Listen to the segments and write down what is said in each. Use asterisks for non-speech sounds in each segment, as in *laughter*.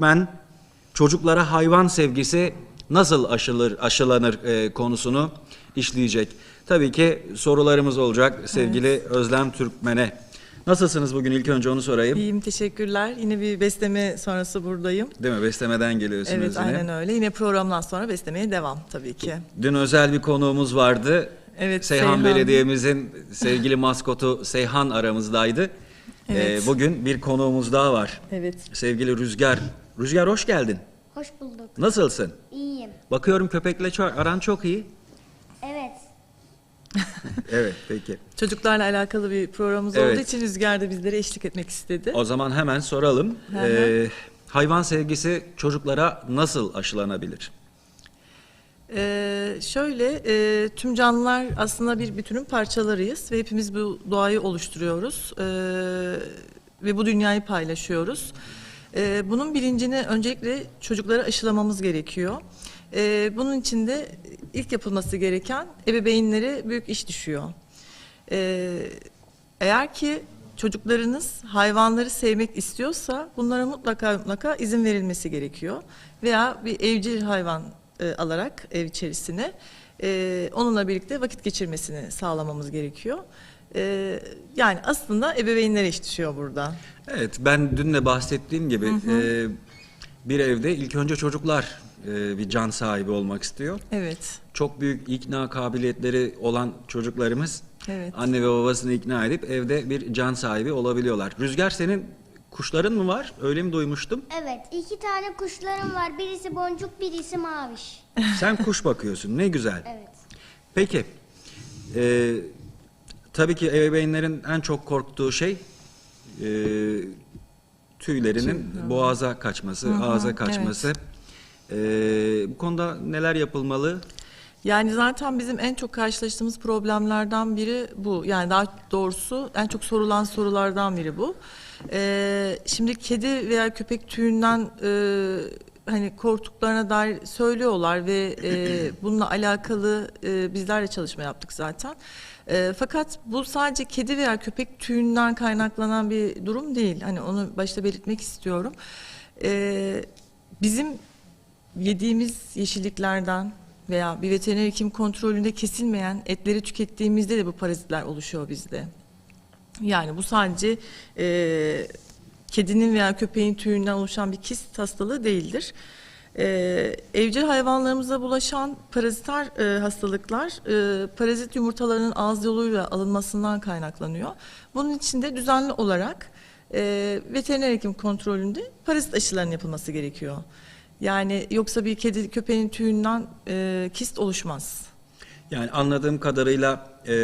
Ben çocuklara hayvan sevgisi nasıl aşılır, aşılanır e, konusunu işleyecek. Tabii ki sorularımız olacak sevgili Özlem Türkmen'e. Nasılsınız bugün ilk önce onu sorayım. İyiyim teşekkürler. Yine bir besleme sonrası buradayım. Değil mi? Beslemeden geliyorsunuz Evet yine. aynen öyle. Yine programdan sonra beslemeye devam tabii ki. Dün özel bir konuğumuz vardı. Evet, Seyhan, Seyhan. Belediye'mizin sevgili maskotu Seyhan aramızdaydı. Evet. Ee, bugün bir konuğumuz daha var. Evet. Sevgili Rüzgar. Rüzgar hoş geldin. Hoş bulduk. Nasılsın? İyiyim. Bakıyorum köpekle çok- aran çok iyi. Evet. *laughs* Evet peki. Çocuklarla alakalı bir programımız Evet. olduğu için Rüzgar da bizlere eşlik etmek istedi. O zaman hemen soralım. Hı hı. Ee, hayvan sevgisi çocuklara nasıl aşılanabilir? Ee, şöyle e, tüm canlılar aslında bir bütünün parçalarıyız ve hepimiz bu doğayı oluşturuyoruz Ee, ve bu dünyayı paylaşıyoruz. Ee, bunun bilincini öncelikle çocuklara aşılamamız gerekiyor. Ee, bunun için de ilk yapılması gereken ebeveynlere büyük iş düşüyor. Ee, eğer ki çocuklarınız hayvanları sevmek istiyorsa bunlara mutlaka mutlaka izin verilmesi gerekiyor. Veya bir evcil hayvan e, alarak ev içerisine e, onunla birlikte vakit geçirmesini sağlamamız gerekiyor. E, yani aslında ebeveynlere iş düşüyor burada. Evet ben dün de bahsettiğim gibi e, bir evde ilk önce çocuklar e, bir can sahibi olmak istiyor. Evet. Çok büyük ikna kabiliyetleri olan çocuklarımız Evet. anne ve babasını ikna edip evde bir can sahibi olabiliyorlar. Rüzgar senin kuşların mı var? Öyle mi duymuştum? Evet. iki tane kuşlarım var. Birisi boncuk, birisi maviş. Sen kuş bakıyorsun. Ne güzel. Evet. Peki. e, tabii ki ebeveynlerin en çok korktuğu şey e, tüylerinin boğaza kaçması, ağza kaçması. E, bu konuda neler yapılmalı? Yani zaten bizim en çok karşılaştığımız problemlerden biri bu. Yani daha doğrusu en çok sorulan sorulardan biri bu. Ee, şimdi kedi veya köpek tüyünden e, hani korktuklarına dair söylüyorlar ve e, *clears throat* bununla alakalı e, bizler de çalışma yaptık zaten. E, fakat bu sadece kedi veya köpek tüyünden kaynaklanan bir durum değil. Hani onu başta belirtmek istiyorum. E, bizim yediğimiz yeşilliklerden veya bir veteriner hekim kontrolünde kesilmeyen etleri tükettiğimizde de bu parazitler oluşuyor bizde. Yani bu sadece e, kedinin veya köpeğin tüyünden oluşan bir kist hastalığı değildir. E, evcil hayvanlarımıza bulaşan paraziter e, hastalıklar e, parazit yumurtalarının ağız yoluyla alınmasından kaynaklanıyor. Bunun için de düzenli olarak e, veteriner hekim kontrolünde parazit aşılarının yapılması gerekiyor. Yani yoksa bir kedi köpeğin tüyünden e, kist oluşmaz. Yani anladığım kadarıyla e,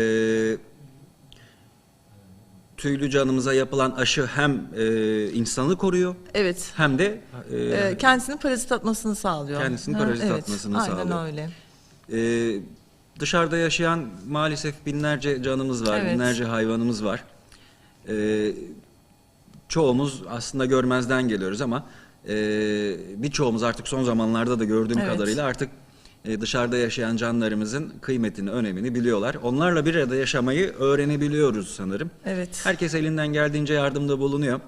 tüylü canımıza yapılan aşı hem e, insanı koruyor Evet. hem de e, kendisinin parazit atmasını sağlıyor. Kendisinin Ha, parazit atmasını sağlıyor. Aynen öyle. e, dışarıda yaşayan maalesef binlerce canımız var, Evet. binlerce hayvanımız var. E, çoğumuz aslında görmezden geliyoruz ama e, birçoğumuz artık son zamanlarda da gördüğüm Evet. kadarıyla artık dışarıda yaşayan canlarımızın kıymetini, önemini biliyorlar. Onlarla bir arada yaşamayı öğrenebiliyoruz sanırım. Evet. Herkes elinden geldiğince yardımda bulunuyor.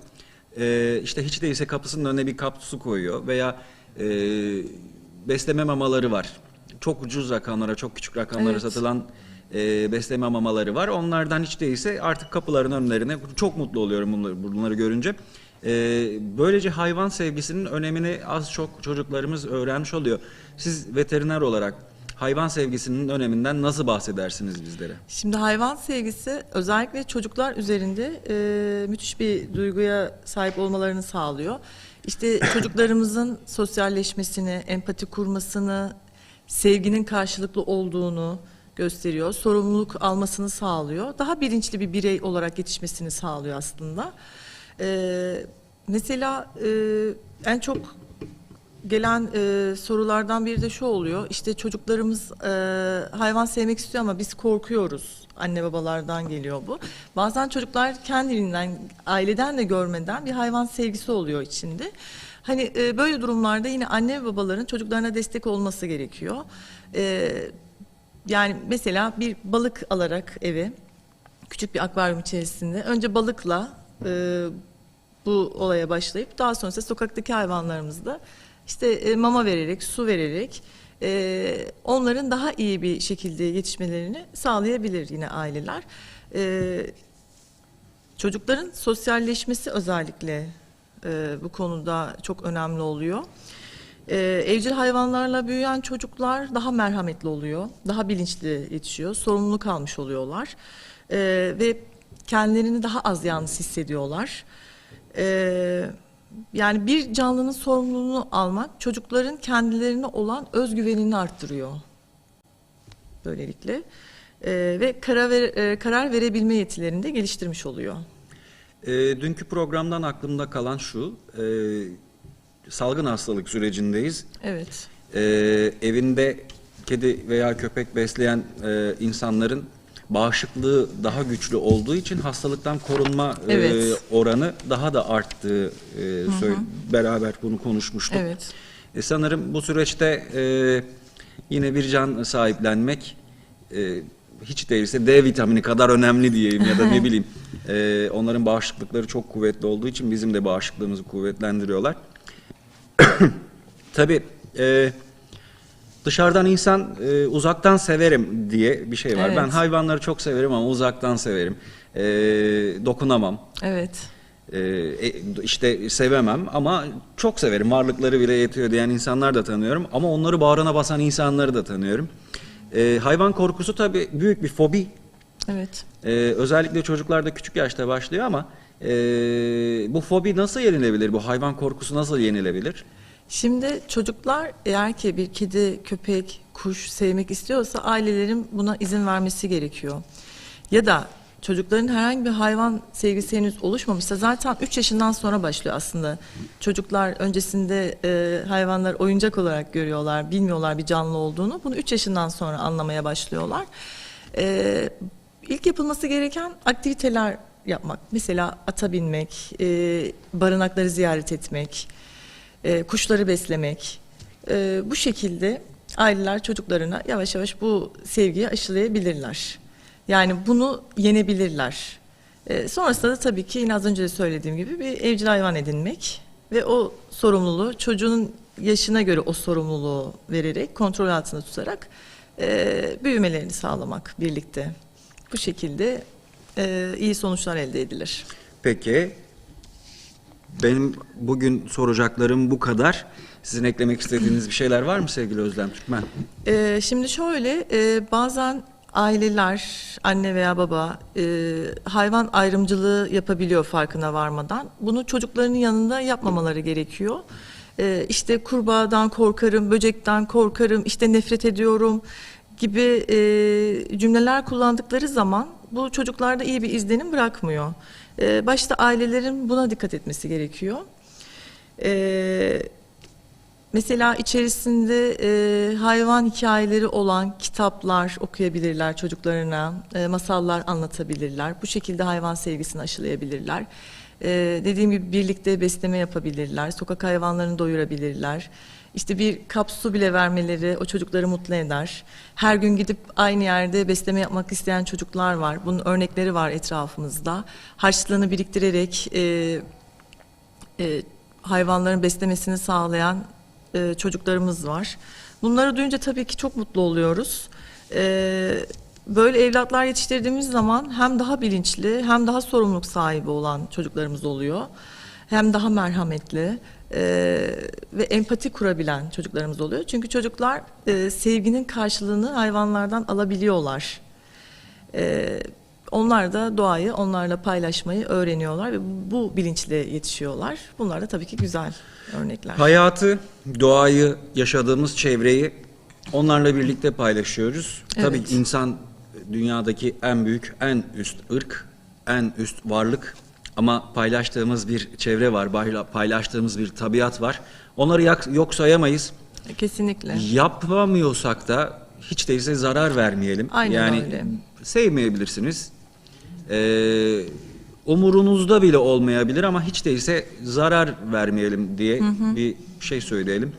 Ee, işte hiç değilse kapısının önüne bir kap su koyuyor veya e, besleme mamaları var. Çok ucuz rakamlara, çok küçük rakamlara Evet. satılan e, besleme mamaları var. Onlardan hiç değilse artık kapıların önlerine çok mutlu oluyorum bunları, bunları görünce. Ee, böylece hayvan sevgisinin önemini az çok çocuklarımız öğrenmiş oluyor. Siz veteriner olarak hayvan sevgisinin öneminden nasıl bahsedersiniz bizlere? Şimdi hayvan sevgisi özellikle çocuklar üzerinde e, müthiş bir duyguya sahip olmalarını sağlıyor. İşte *laughs* çocuklarımızın sosyalleşmesini, empati kurmasını, sevginin karşılıklı olduğunu gösteriyor. Sorumluluk almasını sağlıyor. Daha bilinçli bir birey olarak yetişmesini sağlıyor aslında. E, mesela e, en çok gelen e, sorulardan biri de şu oluyor. İşte çocuklarımız e, hayvan sevmek istiyor ama biz korkuyoruz. Anne babalardan geliyor bu. Bazen çocuklar kendiliğinden, aileden de görmeden bir hayvan sevgisi oluyor içinde. Hani e, böyle durumlarda yine anne ve babaların çocuklarına destek olması gerekiyor. E, yani mesela bir balık alarak eve, küçük bir akvaryum içerisinde önce balıkla e, bu olaya başlayıp daha sonrasında sokaktaki hayvanlarımızda işte e, mama vererek, su vererek e, onların daha iyi bir şekilde yetişmelerini sağlayabilir yine aileler. E, çocukların sosyalleşmesi özellikle bu konuda çok önemli oluyor. Evcil hayvanlarla büyüyen çocuklar daha merhametli oluyor, daha bilinçli yetişiyor, sorumluluk almış oluyorlar ve kendilerini daha az yalnız hissediyorlar. E, yani bir canlının sorumluluğunu almak çocukların kendilerine olan özgüvenini arttırıyor böylelikle E, ve karar, ver- e, karar verebilme yetilerini de geliştirmiş oluyor. E, dünkü programdan aklımda kalan şu, e, salgın hastalık sürecindeyiz. Evet. E, evinde kedi veya köpek besleyen e, insanların bağışıklığı daha güçlü olduğu için hastalıktan korunma e, Evet. oranı daha da arttığı e, söyle- beraber bunu konuşmuştuk. Evet. E, sanırım bu süreçte e, yine bir can sahiplenmek e, hiç değilse D vitamini kadar önemli diyeyim ya da ne *laughs* bileyim. E, onların bağışıklıkları çok kuvvetli olduğu için bizim de bağışıklığımızı kuvvetlendiriyorlar. *coughs* Tabii e, dışarıdan insan e, uzaktan severim diye bir şey var. Evet. Ben hayvanları çok severim ama uzaktan severim. E, dokunamam. Evet. Ee, e, işte sevemem ama çok severim. Varlıkları bile yetiyor diyen insanlar da tanıyorum. Ama onları bağrına basan insanları da tanıyorum. Ee, hayvan korkusu tabii büyük bir fobi. Evet. Ee, özellikle çocuklarda küçük yaşta başlıyor ama e, bu fobi nasıl yenilebilir? Bu hayvan korkusu nasıl yenilebilir? Şimdi çocuklar eğer ki bir kedi, köpek, kuş sevmek istiyorsa ailelerin buna izin vermesi gerekiyor. Ya da çocukların herhangi bir hayvan sevgisi henüz oluşmamışsa zaten 3 yaşından sonra başlıyor aslında. Çocuklar öncesinde e, hayvanlar oyuncak olarak görüyorlar, bilmiyorlar bir canlı olduğunu. Bunu 3 yaşından sonra anlamaya başlıyorlar. E, ilk yapılması gereken aktiviteler yapmak. Mesela ata binmek, e, barınakları ziyaret etmek, e, kuşları beslemek. E, bu şekilde aileler çocuklarına yavaş yavaş bu sevgiyi aşılayabilirler. Yani bunu yenebilirler. E, sonrasında da tabii ki yine az önce de söylediğim gibi bir evcil hayvan edinmek ve o sorumluluğu çocuğun yaşına göre o sorumluluğu vererek kontrol altında tutarak e, büyümelerini sağlamak birlikte. Bu şekilde e, iyi sonuçlar elde edilir. Peki benim bugün soracaklarım bu kadar. Sizin eklemek istediğiniz bir şeyler var mı sevgili Özlem Türkmen? Ee, şimdi şöyle e, bazen aileler anne veya baba e, hayvan ayrımcılığı yapabiliyor farkına varmadan. Bunu çocuklarının yanında yapmamaları gerekiyor. E, işte kurbağadan korkarım, böcekten korkarım, işte nefret ediyorum gibi e, cümleler kullandıkları zaman bu çocuklarda iyi bir izlenim bırakmıyor. E, başta ailelerin buna dikkat etmesi gerekiyor. E, Mesela içerisinde e, hayvan hikayeleri olan kitaplar okuyabilirler çocuklarına, e, masallar anlatabilirler. Bu şekilde hayvan sevgisini aşılayabilirler. E, dediğim gibi birlikte besleme yapabilirler, sokak hayvanlarını doyurabilirler. İşte bir kap su bile vermeleri o çocukları mutlu eder. Her gün gidip aynı yerde besleme yapmak isteyen çocuklar var. Bunun örnekleri var etrafımızda. Harçlığını biriktirerek e, e, hayvanların beslemesini sağlayan e, çocuklarımız var. Bunları duyunca tabii ki çok mutlu oluyoruz. E, böyle evlatlar yetiştirdiğimiz zaman hem daha bilinçli hem daha sorumluluk sahibi olan çocuklarımız oluyor. Hem daha merhametli e, ve empati kurabilen çocuklarımız oluyor. Çünkü çocuklar e, sevginin karşılığını hayvanlardan alabiliyorlar. Ee, onlar da doğayı onlarla paylaşmayı öğreniyorlar ve bu bilinçle yetişiyorlar. Bunlar da tabii ki güzel örnekler. Hayatı, doğayı, yaşadığımız çevreyi onlarla birlikte paylaşıyoruz. Tabii Evet. insan dünyadaki en büyük, en üst ırk, en üst varlık. Ama paylaştığımız bir çevre var, payla- paylaştığımız bir tabiat var. Onları yok sayamayız. Kesinlikle. Yapamıyorsak da hiç değilse zarar vermeyelim. Aynen yani öyle. sevmeyebilirsiniz. Ee, umurunuzda bile olmayabilir ama hiç değilse zarar vermeyelim diye bir şey söyleyelim.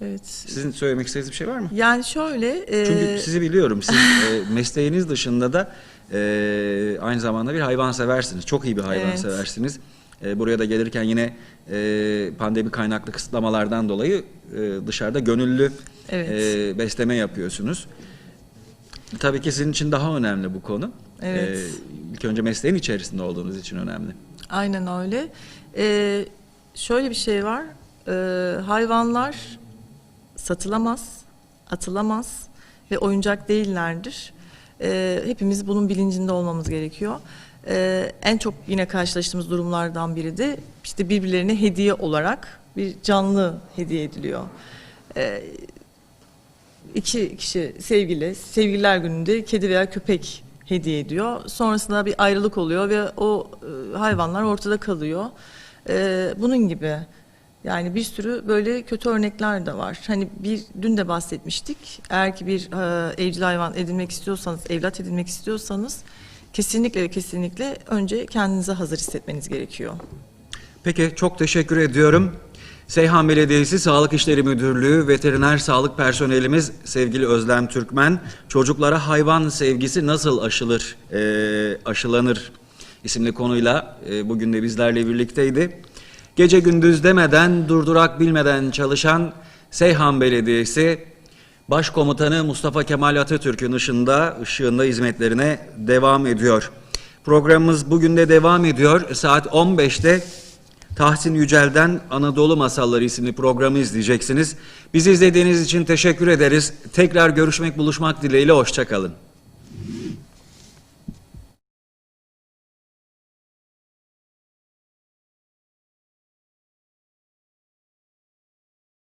Evet. Sizin söylemek istediğiniz bir şey var mı? Yani şöyle e, Çünkü sizi biliyorum. Siz e, *laughs* mesleğiniz dışında da e, aynı zamanda bir hayvan seversiniz. Çok iyi bir hayvan Evet. seversiniz. E, buraya da gelirken yine e, pandemi kaynaklı kısıtlamalardan dolayı e, dışarıda gönüllü Evet. e, besleme yapıyorsunuz. Tabii ki sizin için daha önemli bu konu. Evet. E, ilk önce mesleğin içerisinde olduğunuz için önemli. Aynen öyle. Ee, şöyle bir şey var. Ee, hayvanlar satılamaz, atılamaz ve oyuncak değillerdir. Ee, hepimiz bunun bilincinde olmamız gerekiyor. Ee, en çok yine karşılaştığımız durumlardan biri de işte birbirlerine hediye olarak bir canlı hediye ediliyor. Ee, iki kişi sevgili, sevgililer gününde kedi veya köpek hediye ediyor. Sonrasında bir ayrılık oluyor ve o e, hayvanlar ortada kalıyor. E, bunun gibi yani bir sürü böyle kötü örnekler de var. Hani bir dün de bahsetmiştik. Eğer ki bir e, evcil hayvan edinmek istiyorsanız, evlat edinmek istiyorsanız kesinlikle ve kesinlikle önce kendinize hazır hissetmeniz gerekiyor. Peki çok teşekkür ediyorum. Seyhan Belediyesi Sağlık İşleri Müdürlüğü veteriner sağlık personelimiz sevgili Özlem Türkmen çocuklara hayvan sevgisi nasıl aşılır, e, aşılanır isimli konuyla e, bugün de bizlerle birlikteydi. Gece gündüz demeden durdurak bilmeden çalışan Seyhan Belediyesi Başkomutanı Mustafa Kemal Atatürk'ün ışığında, ışığında hizmetlerine devam ediyor. Programımız bugün de devam ediyor. Saat 15'te Tahsin Yücel'den Anadolu Masalları isimli programı izleyeceksiniz. Bizi izlediğiniz için teşekkür ederiz. Tekrar görüşmek, buluşmak dileğiyle hoşçakalın.